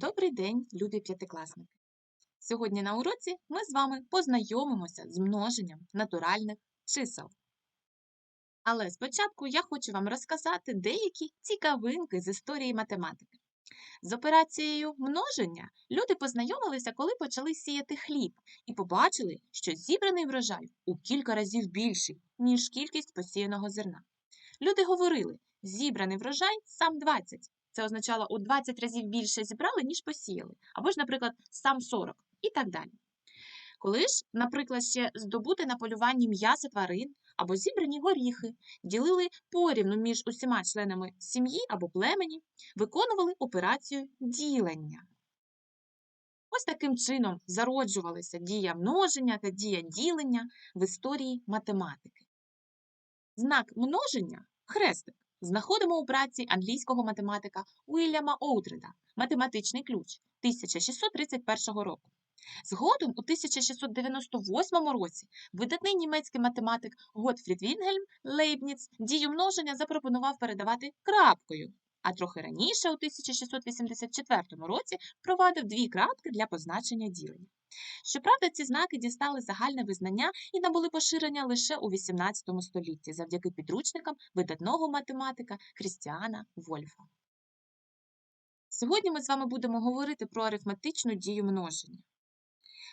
Добрий день, любі п'ятикласники! Сьогодні на уроці ми з вами познайомимося з множенням натуральних чисел. Але спочатку я хочу вам розказати деякі цікавинки з історії математики. З операцією множення люди познайомилися, коли почали сіяти хліб, і побачили, що зібраний врожай у кілька разів більший, ніж кількість посіяного зерна. Люди говорили, зібраний врожай сам 20. Це означало у 20 разів більше зібрали, ніж посіяли, або ж, наприклад, сам 40 і так далі. Коли ж, наприклад, ще здобути на полюванні м'яса тварин або зібрані горіхи, ділили порівну між усіма членами сім'ї або племені, виконували операцію ділення. Ось таким чином зароджувалися дія множення та дія ділення в історії математики. Знак множення хрестик знаходимо у праці англійського математика Уільяма Оутреда Математичний ключ 1631 року. Згодом у 1698 році видатний німецький математик Готфрід Вінгельм Лейбніц дію множення запропонував передавати крапкою, а трохи раніше, у 1684 році, впровадив дві крапки для позначення ділення. Щоправда, ці знаки дістали загальне визнання і набули поширення лише у XVIII столітті завдяки підручникам видатного математика Крістіана Вольфа. Сьогодні ми з вами будемо говорити про арифметичну дію множення.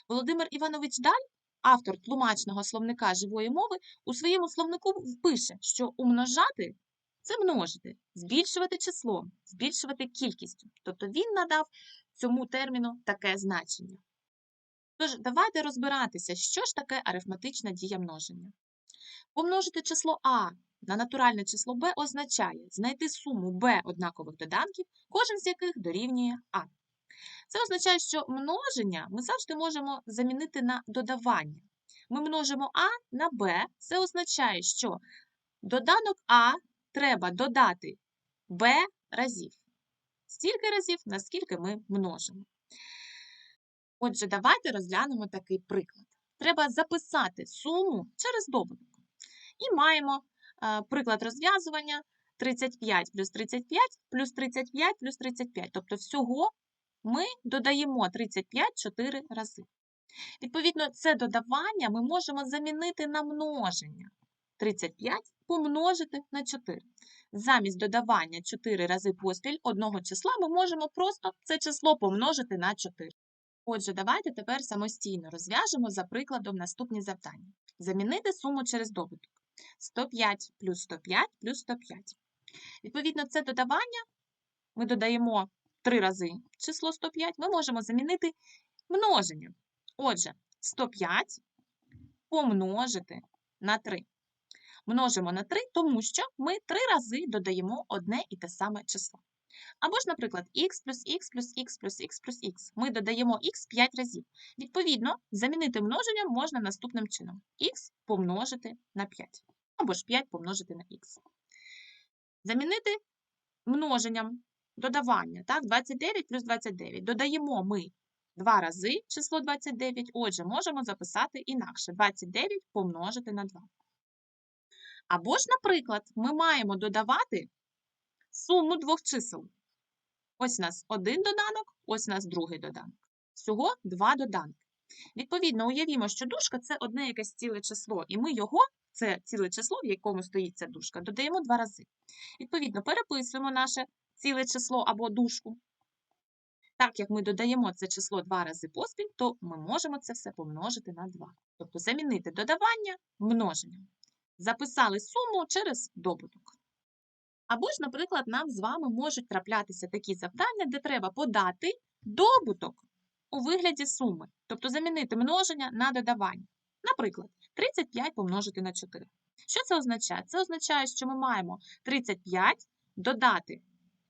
Володимир Іванович Даль, автор тлумачного словника живої мови, у своєму словнику впише, що умножати це множити, збільшувати числом, збільшувати кількістю. Тобто він надав цьому терміну таке значення. Тож, давайте розбиратися, що ж таке арифметична дія множення. Помножити число А на натуральне число Б означає знайти суму Б однакових доданків, кожен з яких дорівнює А. Це означає, що множення ми завжди можемо замінити на додавання. Ми множимо А на Б, це означає, що доданок А треба додати Б разів. Стільки разів, наскільки ми множимо. Отже, давайте розглянемо такий приклад. Треба записати суму через добуток. І маємо е, приклад розв'язування 35 плюс 35 плюс 35 плюс 35. Тобто всього ми додаємо 35 4 рази. Відповідно, це додавання ми можемо замінити на множення. 35 помножити на 4. Замість додавання 4 рази поспіль одного числа ми можемо просто це число помножити на 4. Отже, давайте тепер самостійно розв'яжемо за прикладом наступні завдання. Замінити суму через добуток. 105 плюс 105 плюс 105. Відповідно, це додавання ми додаємо 3 рази число 105, ми можемо замінити множенням. Отже, 105 помножити на 3. Множимо на 3, тому що ми 3 рази додаємо одне і те саме число. Або ж, наприклад, х плюс х плюс х плюс х плюс х. Ми додаємо х 5 разів. Відповідно, замінити множенням можна наступним чином: х помножити на 5. Або ж 5 помножити на х. Замінити множенням додавання. Так, 29 плюс 29. Додаємо ми 2 рази число 29, отже, можемо записати інакше: 29 помножити на 2. Або ж, наприклад, ми маємо додавати суму двох чисел. Ось у нас один доданок, ось у нас другий доданок. Всього два доданки. Відповідно, уявімо, що дужка – це одне якесь ціле число, і ми його, це ціле число, в якому стоїть ця дужка, додаємо два рази. Відповідно, переписуємо наше ціле число або дужку. Так як ми додаємо це число два рази поспіль, то ми можемо це все помножити на 2. Тобто замінити додавання множенням. Записали суму через добуток. Або ж, наприклад, нам з вами можуть траплятися такі завдання, де треба подати добуток у вигляді суми, тобто замінити множення на додавання. Наприклад, 35 помножити на 4. Що це означає? Це означає, що ми маємо 35 додати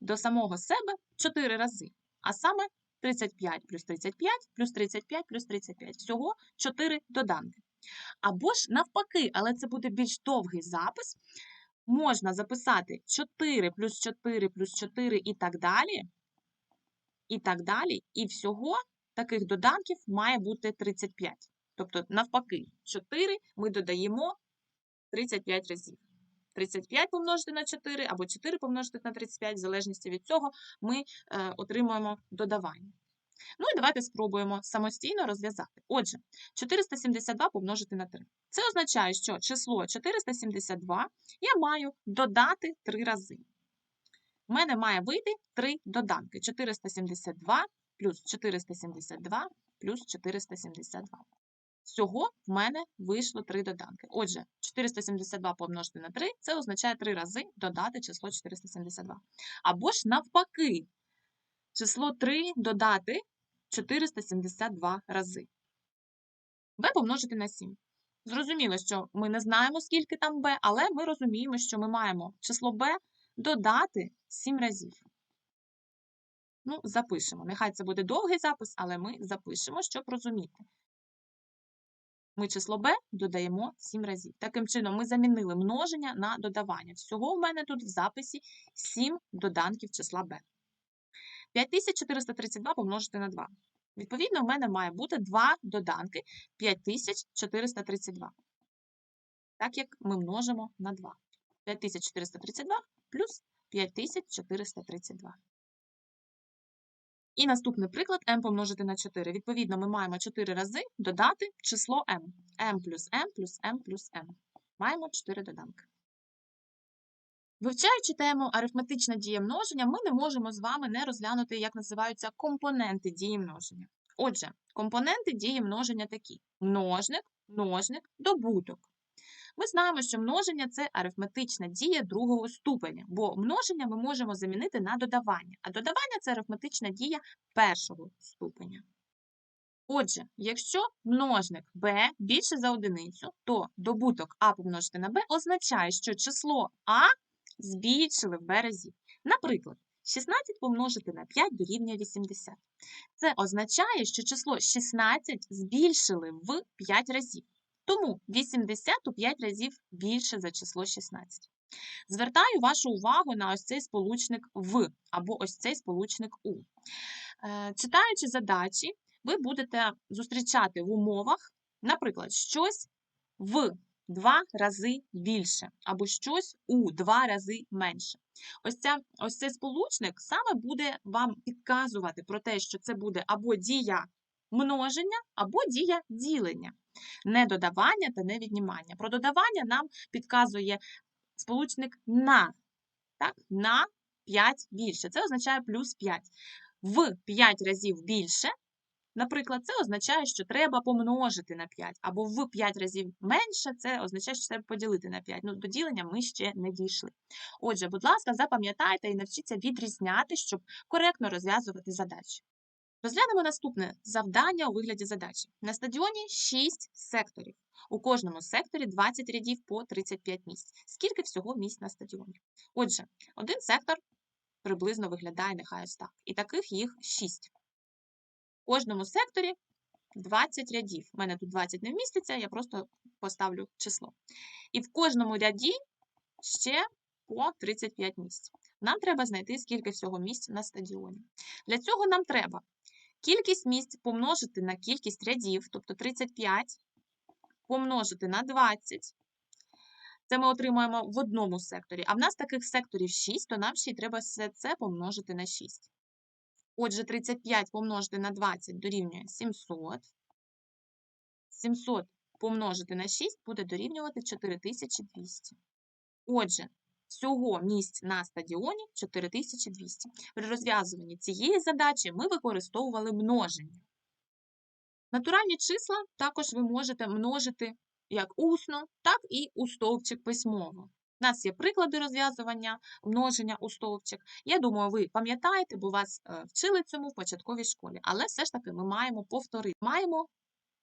до самого себе 4 рази, а саме 35 плюс 35 плюс 35 плюс 35. Всього 4 доданки. Або ж навпаки, але це буде більш довгий запис можна записати 4 плюс 4 плюс 4 і так далі. І так далі. І всього таких доданків має бути 35. Тобто, навпаки, 4 ми додаємо 35 разів. 35 помножити на 4 або 4 помножити на 35, в залежності від цього ми е, отримуємо додавання. Ну і давайте спробуємо самостійно розв'язати. Отже, 472 помножити на 3. Це означає, що число 472 я маю додати 3 рази. У мене має вийти 3 доданки. 472 плюс 472 плюс 472. Всього в мене вийшло 3 доданки. Отже, 472 помножити на 3 це означає 3 рази додати число 472. Або ж навпаки, число 3 додати 472 рази. b помножити на 7. Зрозуміло, що ми не знаємо, скільки там b, але ми розуміємо, що ми маємо число b додати 7 разів. Ну, запишемо. Нехай це буде довгий запис, але ми запишемо, щоб розуміти. Ми число b додаємо 7 разів. Таким чином, ми замінили множення на додавання. Всього в мене тут в записі 7 доданків числа b. 5432 помножити на 2. Відповідно, в мене має бути 2 доданки 5432. Так як ми множимо на 2. 5432 плюс 5432. І наступний приклад m помножити на 4. Відповідно, ми маємо 4 рази додати число m. m плюс m плюс m плюс m. Маємо 4 доданки. Вивчаючи тему арифметична дія множення, ми не можемо з вами не розглянути, як називаються компоненти дії множення. Отже, компоненти дії множення такі: множник, множник, добуток. Ми знаємо, що множення це арифметична дія другого ступеня, бо множення ми можемо замінити на додавання, а додавання це арифметична дія першого ступеня. Отже, якщо множник b більше за одиницю, то добуток а помножити на b означає, що число а збільшили в разів. Наприклад, 16 помножити на 5 дорівнює 80. Це означає, що число 16 збільшили в 5 разів. Тому 80 у 5 разів більше за число 16. Звертаю вашу увагу на ось цей сполучник в або ось цей сполучник у. Е, читаючи задачі, ви будете зустрічати в умовах, наприклад, щось в два рази більше, або щось у два рази менше. Ось, ця, ось цей сполучник саме буде вам підказувати про те, що це буде або дія множення, або дія ділення, не додавання та не віднімання. Про додавання нам підказує сполучник на, так, на 5 більше. Це означає плюс 5. В 5 разів більше Наприклад, це означає, що треба помножити на 5, або в 5 разів менше, це означає, що треба поділити на 5. Ну, до ділення ми ще не дійшли. Отже, будь ласка, запам'ятайте і навчіться відрізняти, щоб коректно розв'язувати задачі. Розглянемо наступне завдання у вигляді задачі. На стадіоні 6 секторів. У кожному секторі 20 рядів по 35 місць. Скільки всього місць на стадіоні? Отже, один сектор приблизно виглядає нехай ось так. І таких їх 6 кожному секторі 20 рядів. У мене тут 20 не вміститься, я просто поставлю число. І в кожному ряді ще по 35 місць. Нам треба знайти, скільки всього місць на стадіоні. Для цього нам треба кількість місць помножити на кількість рядів, тобто 35, помножити на 20. Це ми отримуємо в одному секторі. А в нас таких секторів 6, то нам ще й треба все це помножити на 6. Отже, 35 помножити на 20 дорівнює 700. 700 помножити на 6 буде дорівнювати 4200. Отже, всього місць на стадіоні 4200. При розв'язуванні цієї задачі ми використовували множення. Натуральні числа також ви можете множити як усно, так і у стовпчик письмово. У нас є приклади розв'язування, множення у стовпчик. Я думаю, ви пам'ятаєте, бо вас е, вчили цьому в початковій школі. Але все ж таки ми маємо повторити. Маємо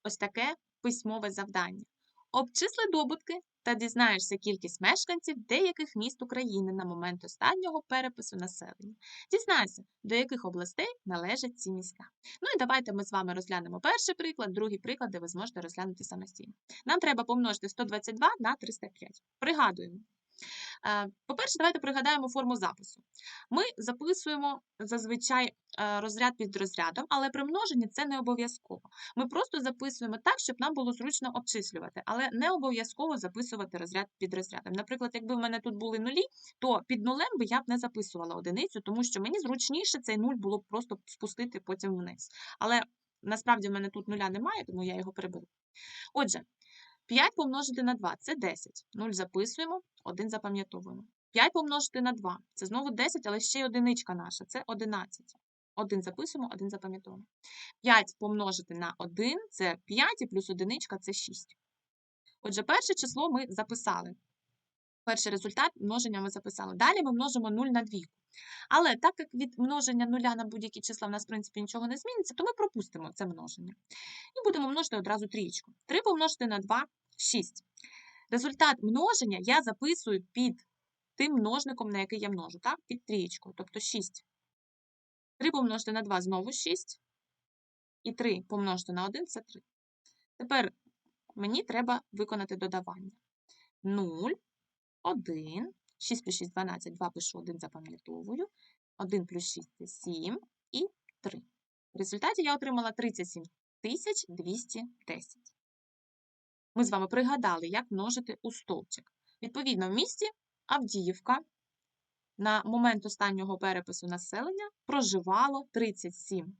ось таке письмове завдання. Обчисли добутки та дізнаєшся кількість мешканців деяких міст України на момент останнього перепису населення. Дізнайся, до яких областей належать ці міста. Ну і давайте ми з вами розглянемо перший приклад, другий приклад, де ви зможете розглянути самостійно. Нам треба помножити 122 на 305. Пригадуємо. Е, По-перше, давайте пригадаємо форму запису. Ми записуємо зазвичай е, розряд під розрядом, але при множенні це не обов'язково. Ми просто записуємо так, щоб нам було зручно обчислювати, але не обов'язково записувати розряд під розрядом. Наприклад, якби в мене тут були нулі, то під нулем би я б не записувала одиницю, тому що мені зручніше цей нуль було б просто спустити потім вниз. Але насправді в мене тут нуля немає, тому я його приберу. Отже, 5 помножити на 2 це 10. 0 записуємо, 1 запам'ятовуємо. 5 помножити на 2 це знову 10, але ще й одиничка наша це 11. 1 записуємо, 1 запам'ятовуємо. 5 помножити на 1 це 5 і плюс одиничка це 6. Отже, перше число ми записали. Перший результат множення ми записали. Далі ми множимо 0 на двійку. Але так як від множення нуля на будь-які числа в нас, в принципі, нічого не зміниться, то ми пропустимо це множення. І будемо множити одразу трієчку. 3 помножити на 2 – 6. Результат множення я записую під тим множником, на який я множу, так? під трієчкою, тобто 6. 3 помножити на 2 знову 6. І 3 помножити на 1 – це 3. Тепер мені треба виконати додавання. 0, 1, 6 плюс 6 – 12, 2 пишу, 1 запам'ятовую, 1 плюс 6 – це 7 і 3. В результаті я отримала 37 210. Ми з вами пригадали, як множити у стовпчик. Відповідно, в місті Авдіївка на момент останнього перепису населення проживало 37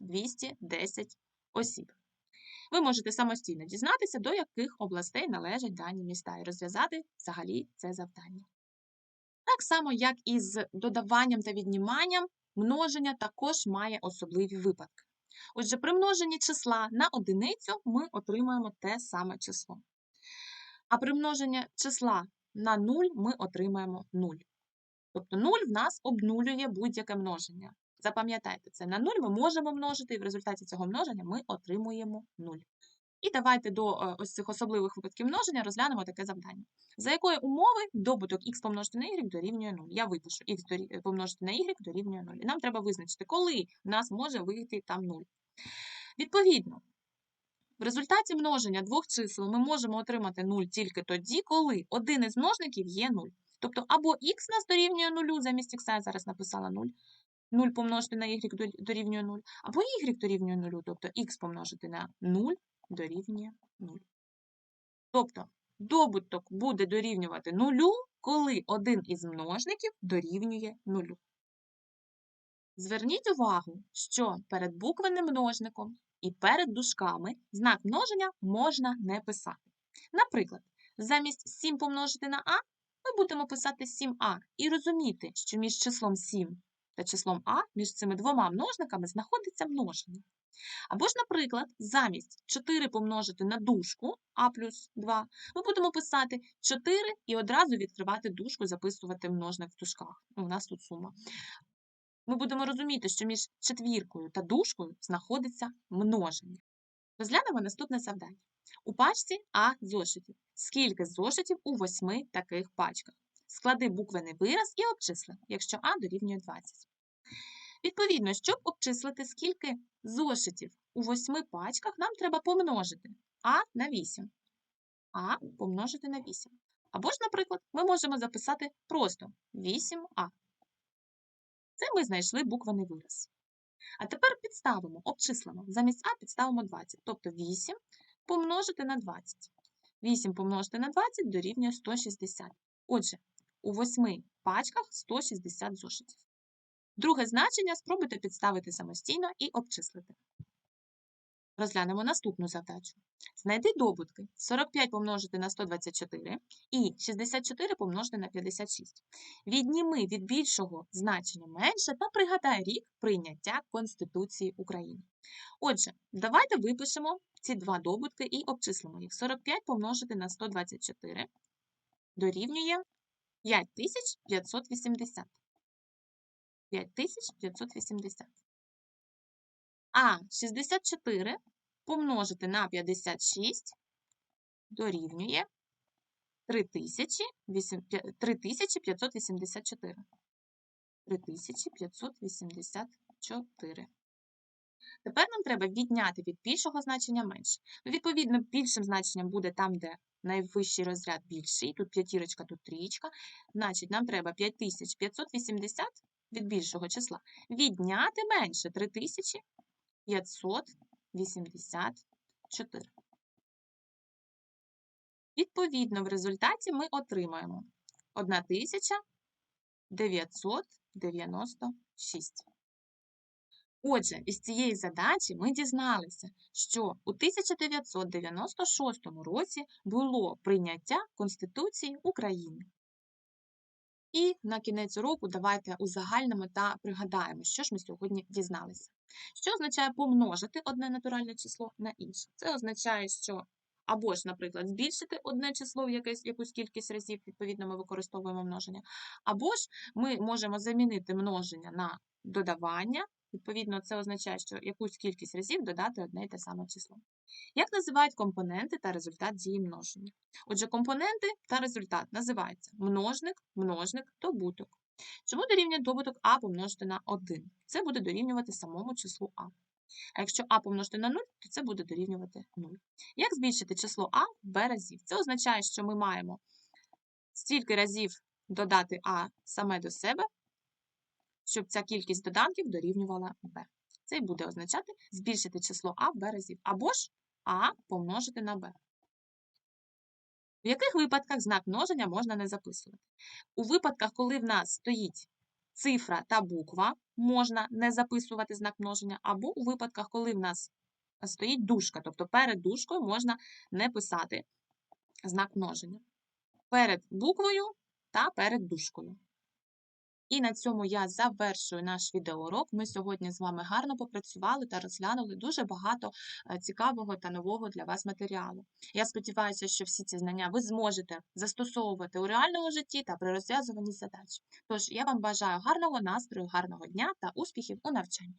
210 осіб. Ви можете самостійно дізнатися, до яких областей належать дані міста, і розв'язати взагалі це завдання. Так само, як і з додаванням та відніманням, множення також має особливі випадки. Отже, при множенні числа на одиницю ми отримаємо те саме число. А при множенні числа на 0 ми отримаємо 0. Тобто 0 в нас обнулює будь-яке множення. Запам'ятайте це, на 0 ми можемо множити, і в результаті цього множення ми отримуємо 0. І давайте до е, ось цих особливих випадків множення розглянемо таке завдання. За якої умови добуток х помножити на y дорівнює 0? Я випишу х помножити на y дорівнює 0. І нам треба визначити, коли в нас може вийти там 0. Відповідно, в результаті множення двох чисел ми можемо отримати 0 тільки тоді, коли один із множників є 0. Тобто або х нас дорівнює 0, замість х я зараз написала 0, 0 помножити на y дорівнює 0, або y дорівнює 0, тобто х помножити на 0 дорівнює 0. Тобто добуток буде дорівнювати 0, коли один із множників дорівнює 0. Зверніть увагу, що перед буквенним множником і перед дужками знак множення можна не писати. Наприклад, замість 7 помножити на а ми будемо писати 7а і розуміти, що між числом 7 та числом а, між цими двома множниками знаходиться множення. Або ж, наприклад, замість 4 помножити на дужку а плюс 2, ми будемо писати 4 і одразу відкривати дужку, записувати множник в дужках. Ну, У нас тут сума. Ми будемо розуміти, що між четвіркою та дужкою знаходиться множення. Розглянемо наступне завдання. У пачці А зошитів. Скільки зошитів у восьми таких пачках? Склади буквений вираз і обчисли, якщо А дорівнює 20. Відповідно, щоб обчислити, скільки зошитів у восьми пачках, нам треба помножити А на 8. А помножити на 8. Або ж, наприклад, ми можемо записати просто 8А. Це ми знайшли буквений вираз. А тепер підставимо, обчислимо. Замість А підставимо 20, тобто 8 помножити на 20. 8 помножити на 20 дорівнює 160. Отже, у 8 пачках 160 зошитів. Друге значення спробуйте підставити самостійно і обчислити. Розглянемо наступну задачу. Знайди добутки 45 помножити на 124 і 64 помножити на 56. Відніми від більшого значення менше та пригадай рік прийняття Конституції України. Отже, давайте випишемо ці два добутки і обчислимо їх. 45 помножити на 124 дорівнює 5580. 5580. А 64 помножити на 56 дорівнює 3584. 3584. Тепер нам треба відняти від більшого значення менше. Ну, відповідно, більшим значенням буде там, де найвищий розряд більший. Тут п'ятірочка, тут трієчка. Значить, нам треба 5580 від більшого числа відняти менше 3584. Відповідно, в результаті ми отримаємо 1996. Отже, із цієї задачі ми дізналися, що у 1996 році було прийняття Конституції України. І на кінець року давайте узагальнимо та пригадаємо, що ж ми сьогодні дізналися. Що означає помножити одне натуральне число на інше? Це означає, що або ж, наприклад, збільшити одне число в якусь кількість разів, відповідно, ми використовуємо множення, або ж ми можемо замінити множення на додавання, відповідно, це означає, що якусь кількість разів додати одне і те саме число. Як називають компоненти та результат дії множення? Отже, компоненти та результат називаються множник, множник, добуток. Чому дорівнює добуток А помножити на 1? Це буде дорівнювати самому числу А. А якщо А помножити на 0, то це буде дорівнювати 0. Як збільшити число А в b разів? Це означає, що ми маємо стільки разів додати А саме до себе, щоб ця кількість доданків дорівнювала b. Це і буде означати збільшити число А в b разів. Або ж А помножити на b. В яких випадках знак множення можна не записувати? У випадках, коли в нас стоїть цифра та буква, можна не записувати знак множення, або у випадках, коли в нас стоїть дужка, тобто перед дужкою можна не писати знак множення. Перед буквою та перед дужкою. І на цьому я завершую наш відеоурок. Ми сьогодні з вами гарно попрацювали та розглянули дуже багато е, цікавого та нового для вас матеріалу. Я сподіваюся, що всі ці знання ви зможете застосовувати у реальному житті та при розв'язуванні задач. Тож я вам бажаю гарного настрою, гарного дня та успіхів у навчанні.